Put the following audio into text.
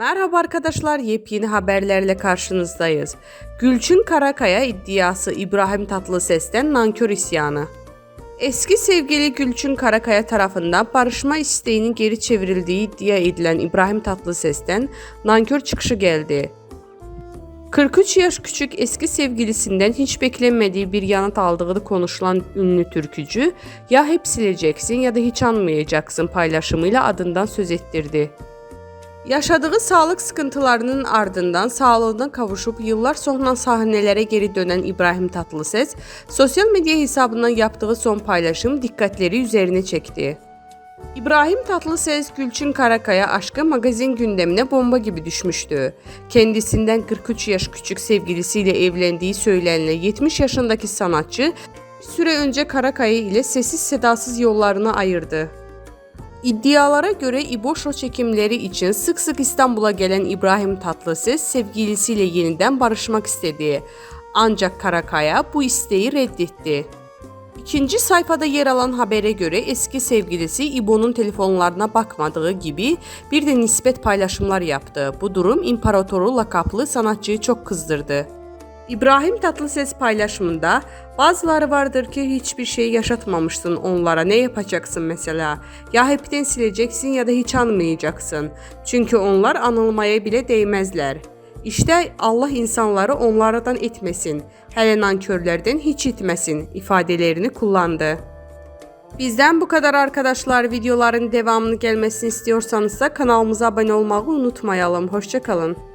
Merhaba arkadaşlar, yepyeni haberlerle karşınızdayız. Gülçin Karakaya iddiası İbrahim Tatlıses'ten nankör isyanı. Eski sevgili Gülçin Karakaya tarafından barışma isteğinin geri çevrildiği iddia edilen İbrahim Tatlıses'ten nankör çıkışı geldi. 43 yaş küçük eski sevgilisinden hiç beklenmediği bir yanıt aldığı konuşulan ünlü türkücü ya hep sileceksin ya da hiç anmayacaksın paylaşımıyla adından söz ettirdi. Yaşadığı sağlık sıkıntılarının ardından sağlığına kavuşup yıllar sonra sahnelere geri dönen İbrahim Tatlıses, sosyal medya hesabından yaptığı son paylaşım dikkatleri üzerine çekti. İbrahim Tatlıses Gülçin Karakaya aşkı magazin gündemine bomba gibi düşmüştü. Kendisinden 43 yaş küçük sevgilisiyle evlendiği söylenilen 70 yaşındaki sanatçı süre önce Karakaya ile sessiz sedasız yollarını ayırdı. İddialara göre İboşo çekimleri için sık sık İstanbul'a gelen İbrahim Tatlıses sevgilisiyle yeniden barışmak istedi. Ancak Karakaya bu isteği reddetti. İkinci sayfada yer alan habere göre eski sevgilisi İbo'nun telefonlarına bakmadığı gibi bir de nispet paylaşımlar yaptı. Bu durum imparatoru lakaplı sanatçıyı çok kızdırdı. İbrahim Tatlıses paylaşımında bazıları vardır ki hiçbir şey yaşatmamışsın onlara ne yapacaksın mesela? Ya hepten sileceksin ya da hiç anmayacaksın. Çünkü onlar anılmaya bile değmezler. İşte Allah insanları onlardan etmesin. Hele nankörlerden hiç etmesin ifadelerini kullandı. Bizden bu kadar arkadaşlar. Videoların devamını gelmesini istiyorsanız da kanalımıza abone olmayı unutmayalım. Hoşçakalın.